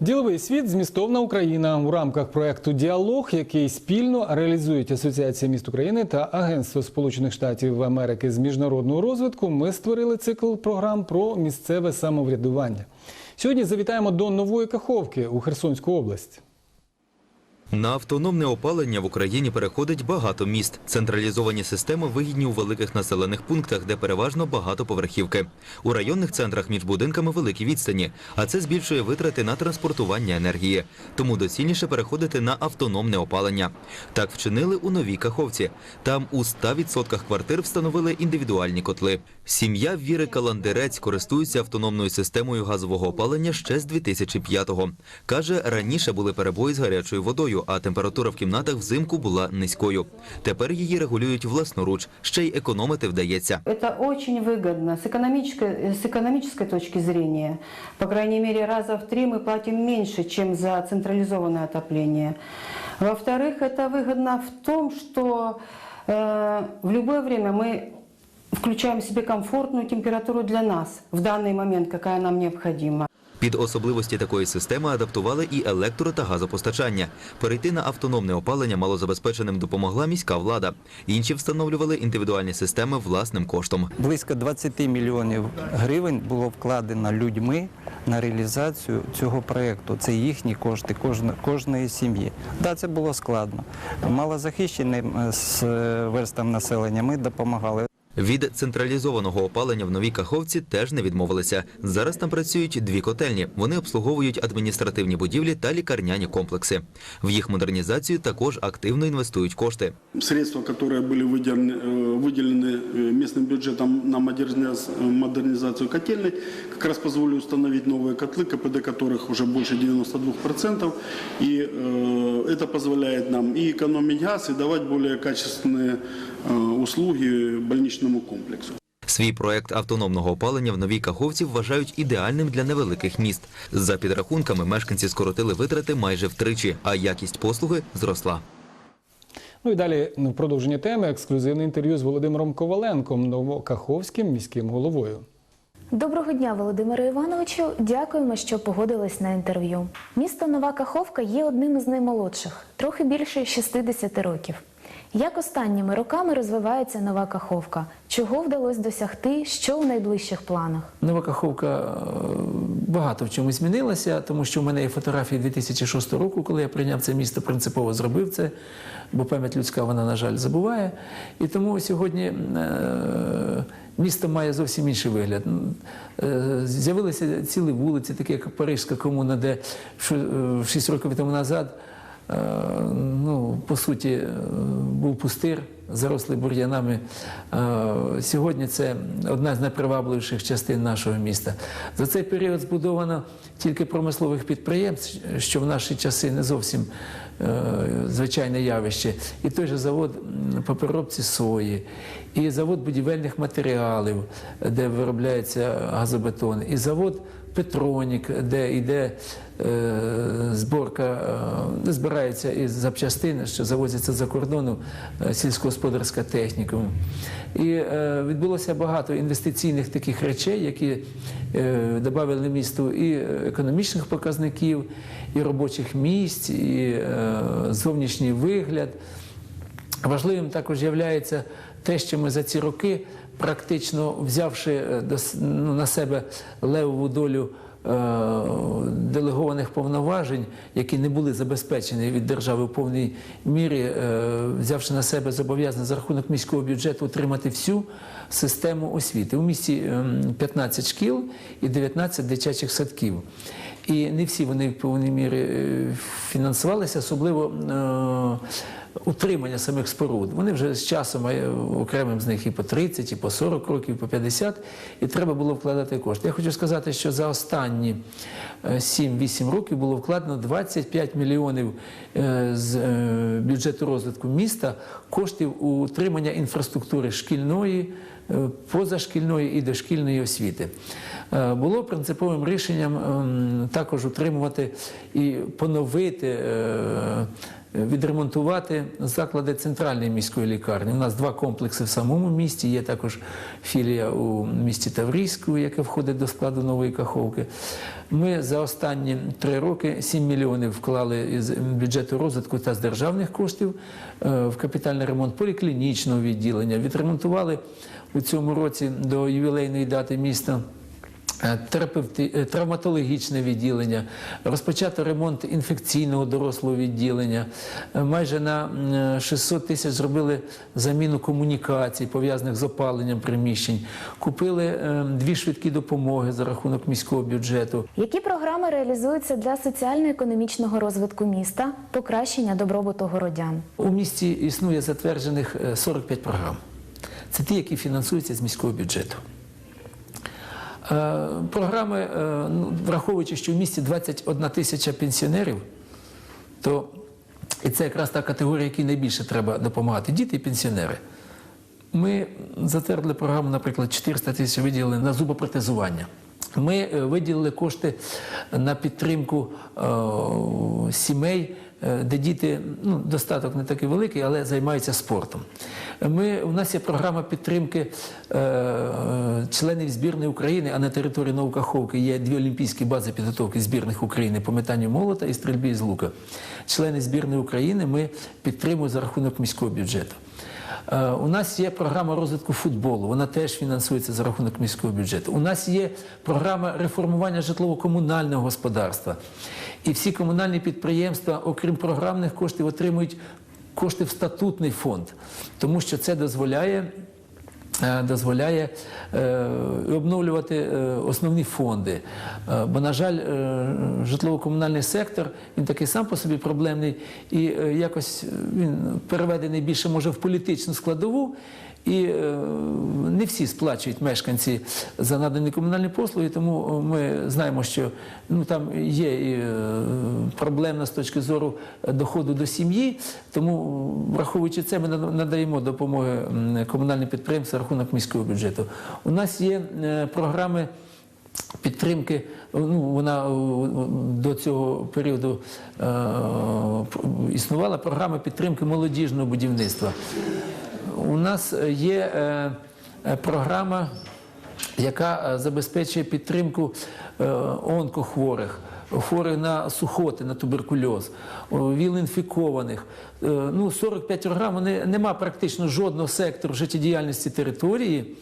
Діловий світ змістовна Україна у рамках проекту Діалог, який спільно реалізують Асоціація міст України та Агентство Сполучених Штатів Америки з міжнародного розвитку. Ми створили цикл програм про місцеве самоврядування. Сьогодні завітаємо до нової Каховки у Херсонську область. На автономне опалення в Україні переходить багато міст. Централізовані системи вигідні у великих населених пунктах, де переважно багатоповерхівки. У районних центрах між будинками великі відстані, а це збільшує витрати на транспортування енергії. Тому доцільніше переходити на автономне опалення. Так вчинили у новій Каховці. Там у 100% квартир встановили індивідуальні котли. Сім'я Віри Каландерець користується автономною системою газового опалення ще з 2005-го. Каже, раніше були перебої з гарячою водою, а температура в кімнатах взимку була низькою. Тепер її регулюють власноруч, ще й економити вдається. Это очень выгодно с экономической, с экономической точки зрения. По крайней мере, раза в три мы платим меньше, чем за централизованное отопление. Во-вторых, это выгодно в том, что э, в любое время мы включаем себе комфортную температуру для нас в данный момент, какая нам необходима. Під особливості такої системи адаптували і електро та газопостачання. Перейти на автономне опалення малозабезпеченим допомогла міська влада. Інші встановлювали індивідуальні системи власним коштом. Близько 20 мільйонів гривень було вкладено людьми на реалізацію цього проєкту. Це їхні кошти кожної сім'ї. Да, це було складно. Малозахищеним е, з е, верстам населення ми допомагали. Від централізованого опалення в новій Каховці теж не відмовилися. Зараз там працюють дві котельні. Вони обслуговують адміністративні будівлі та лікарняні комплекси. В їх модернізацію також активно інвестують кошти. Средства, которые были выделены, э, выделены э, местным бюджетом на модерниз- э, модернизацию котельной, как раз позволили установить новые котлы, КПД которых уже больше 92%. И э, это позволяет нам и экономить газ, и давать более качественные э, услуги больничному комплексу. Свій проект автономного опалення в новій Каховці вважають ідеальним для невеликих міст. За підрахунками, мешканці скоротили витрати майже втричі, а якість послуги зросла. Ну і далі в продовження теми ексклюзивне інтерв'ю з Володимиром Коваленком, новокаховським міським головою. Доброго дня, Володимире Івановичу. Дякуємо, що погодились на інтерв'ю. Місто Нова Каховка є одним із наймолодших, трохи більше 60 років. Як останніми роками розвивається Нова Каховка? Чого вдалося досягти? Що у найближчих планах? Нова Каховка е, багато в чому змінилася, тому що в мене є фотографії 2006 року, коли я прийняв це місто, принципово зробив це, бо пам'ять людська вона, на жаль, забуває. І тому сьогодні е, місто має зовсім інший вигляд. Е, З'явилися цілі вулиці, такі як Парижська комуна, де в 6 років тому назад. Е, ну, по суті, е, був пустир, зарослий бур'янами. Е, Сьогодні це одна з найпривабливіших частин нашого міста. За цей період збудовано тільки промислових підприємств, що в наші часи не зовсім звичайне явище. І той же завод по переробці сої, і завод будівельних матеріалів, де виробляється газобетон, і завод Петронік, де йде е, зборка, е, де збираються із запчастин, що завозяться за кордону е, сільськогосподарська техніка. І відбулося багато інвестиційних таких речей, які додали місту і економічних показників, і робочих місць, і зовнішній вигляд. Важливим також є те, що ми за ці роки, практично взявши е, ну, на себе левову долю е, делегованих повноважень, які не були забезпечені від держави в повній мірі, е, взявши на себе зобов'язання за рахунок міського бюджету утримати всю систему освіти. У місті ем, 15 шкіл і 19 дитячих садків. І не всі вони в повній мірі фінансувалися, особливо утримання самих споруд. Вони вже з часом е, окремим з них і по 30, і по 40 років, і по 50, і треба було вкладати кошти. Я хочу сказати, що за останні е, 7-8 років було вкладено 25 мільйонів е, з е, бюджету розвитку міста коштів у утримання інфраструктури шкільної, е, позашкільної і дошкільної освіти. Е, Було принциповим рішенням ем, також утримувати і поновити е, е, відремонтувати заклади центральної міської лікарні. У нас два комплекси в самому місті. Є також філія у місті Таврійську, яке входить до складу нової Каховки. Ми за останні три роки 7 мільйонів вклали із бюджету розвитку та з державних коштів е, в капітальний ремонт поліклінічного відділення. Відремонтували у цьому році до ювілейної дати міста. Е, терапевти- е, травматологічне відділення, розпочато ремонт інфекційного дорослого відділення. Е, Майже на е, 600 тисяч зробили заміну комунікацій, пов'язаних з опаленням приміщень. Купили дві швидкі допомоги за рахунок міського бюджету. Які програми реалізуються для соціально-економічного розвитку міста, покращення добробуту городян? У місті існує затверджених е, 45 програм. Це ті, які фінансуються з міського бюджету. Е, Програми, е, ну, враховуючи, що в місті 21 тисяча пенсіонерів, то і це якраз та категорія, якій найбільше треба допомагати діти і пенсіонери. Ми затвердили програму, наприклад, 400 тисяч виділили на зубопротезування. Ми е, виділили кошти на підтримку сімей, де діти, ну, достаток не такий великий, але займаються спортом. Ми, у нас є програма підтримки е, е, членів збірної України, а на території Новокаховки є дві олімпійські бази підготовки збірних України по метанню молота і стрільбі з лука. Члени збірної України ми підтримуємо за рахунок міського бюджету. Е, У нас є програма розвитку футболу, вона теж фінансується за рахунок міського бюджету. У нас є програма реформування житлово-комунального господарства. І всі комунальні підприємства, окрім програмних коштів, отримують кошти в статутний фонд, тому що це дозволяє. е, Дозволяє е, обновлювати е, основні фонди. Е, бо, на жаль, е, житлово-комунальний сектор він такий сам по собі проблемний і е, якось він переведений більше може в політичну складову. І е, не всі сплачують мешканці за надані комунальні послуги, тому ми знаємо, що ну, там є е, проблемна з точки зору доходу до сім'ї. Тому, враховуючи це, ми надаємо допомоги комунальним підприємствам за рахунок міського бюджету. У нас є е, програми підтримки, ну вона до цього періоду е, існувала програма підтримки молодіжного будівництва. У нас є е, е, програма, яка е, забезпечує підтримку е, онкохворих, хворих на сухоти, на туберкульоз, віл-інфікованих. Е, Ну, 45 програм, вони, нема практично жодного сектору життєдіяльності території,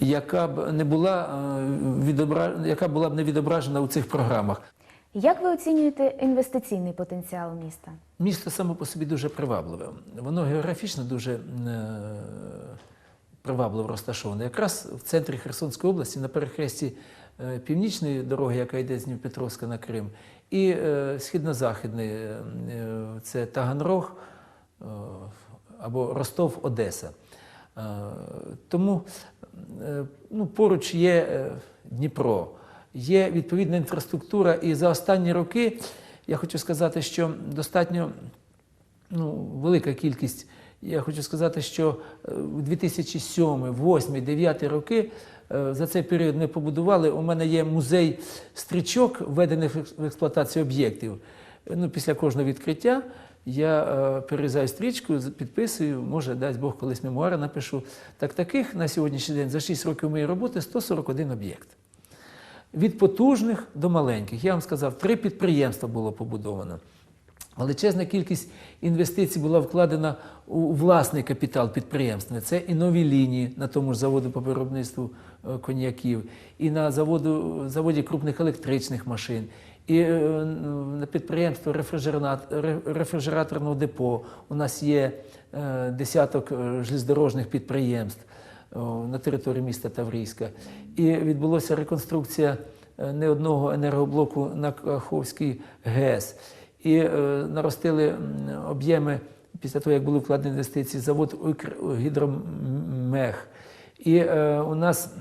яка б не була е, яка була б не відображена у цих програмах. Як ви оцінюєте інвестиційний потенціал міста? Місто само по собі дуже привабливе. Воно географічно дуже е, привабливо розташоване. Якраз в центрі Херсонської області, на перехресті е, північної дороги, яка йде з Дніпропетровська на Крим, і е, східно-західний це Таганрог або Ростов-Одеса. Тому ну, поруч є Дніпро, є відповідна інфраструктура, і за останні роки я хочу сказати, що достатньо ну, велика кількість. Я хочу сказати, що е, у 2007, 2008, 2009 роки е, за цей період ми побудували. У мене є музей стрічок, введених в експлуатацію об'єктів. Ну, після кожного відкриття я е, перерізаю стрічку, підписую, може, дасть Бог, колись мемуари напишу. Так таких на сьогоднішній день за 6 років моєї роботи 141 об'єкт. Від потужних до маленьких. Я вам сказав, три підприємства було побудовано. Величезна кількість інвестицій була вкладена у власний капітал підприємства. Це і нові лінії на тому ж заводу по виробництву е, коньяків, і на заводу, заводі крупних електричних машин, і е, на підприємство рефрижерат- рефрижераторного депо. У нас є е, десяток железнодорожних підприємств на території міста Таврійська. І відбулася реконструкція е, не одного енергоблоку на Каховський ГЕС. І е, наростили об'єми після того, як були вкладені інвестиції, завод «Укргідромех». І е, у нас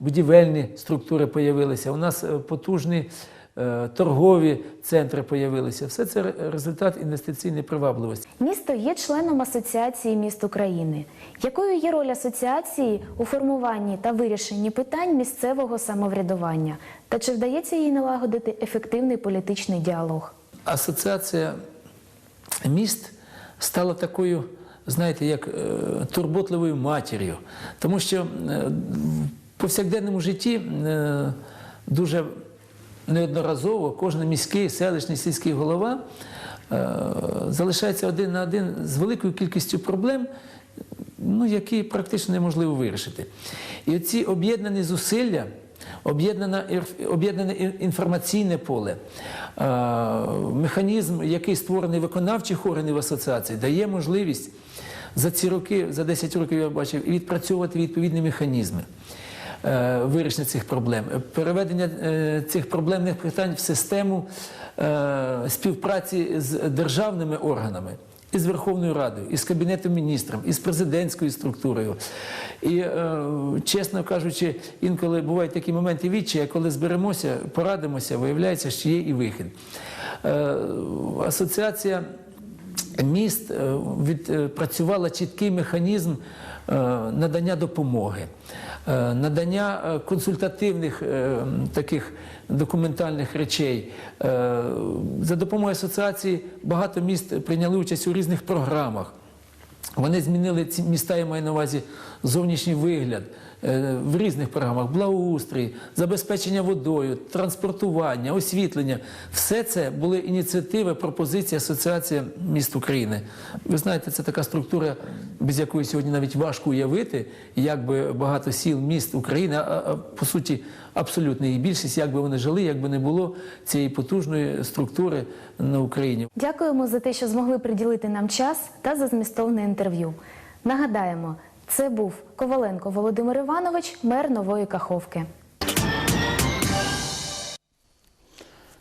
будівельні структури появилися, у нас потужні е, торгові центри появилися. Все це результат інвестиційної привабливості. Місто є членом Асоціації міст України. Якою є роль асоціації у формуванні та вирішенні питань місцевого самоврядування? Та чи вдається їй налагодити ефективний політичний діалог? Асоціація міст стала такою, знаєте, як е, турботливою матір'ю. Тому що е, в повсякденному житті е, дуже неодноразово кожен міський, селищний, сільський голова е, залишається один на один з великою кількістю проблем, ну, які практично неможливо вирішити. І оці об'єднані зусилля, об'єднане інформаційне поле, е, механізм, який створений виконавчих органів асоціації, дає можливість за ці роки, за 10 років я бачив, відпрацьовувати відповідні механізми вирішення цих проблем, е, переведення е, цих проблемних питань в систему е, співпраці з державними органами. Із Верховною Радою, із Кабінетом міністрів, із президентською структурою. І, е, чесно кажучи, інколи бувають такі моменти відчая, коли зберемося, порадимося, виявляється, що є і вихід. Е, асоціація міст е, відпрацювала чіткий механізм е, надання допомоги, е, надання е, консультативних е, таких документальних речей. Е, За допомогою асоціації багато міст прийняли участь у різних програмах. Вони змінили ці міста, я маю на увазі зовнішній вигляд е, в різних програмах: благоустрій, забезпечення водою, транспортування, освітлення. Все це були ініціативи, пропозиції Асоціації міст України. Ви знаєте, це така структура, без якої сьогодні навіть важко уявити, як би багато сіл, міст України, а, а по суті, абсолютно її більшість, як би вони жили, як би не було цієї потужної структури на Україні. Дякуємо за те, що змогли приділити нам час та за змістовне інтерв'ю. Нагадаємо, це був Коваленко Володимир Іванович, мер Нової Каховки.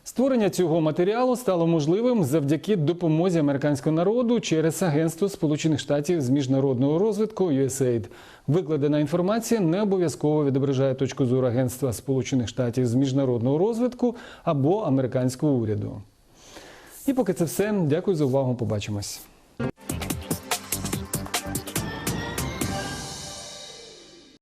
Створення цього матеріалу стало можливим завдяки допомозі американського народу через Агентство Сполучених Штатів з міжнародного розвитку USAID. Викладена інформація не обов'язково відображає точку зору Агентства Сполучених Штатів з міжнародного розвитку або американського уряду. І поки це все. Дякую за увагу. Побачимось.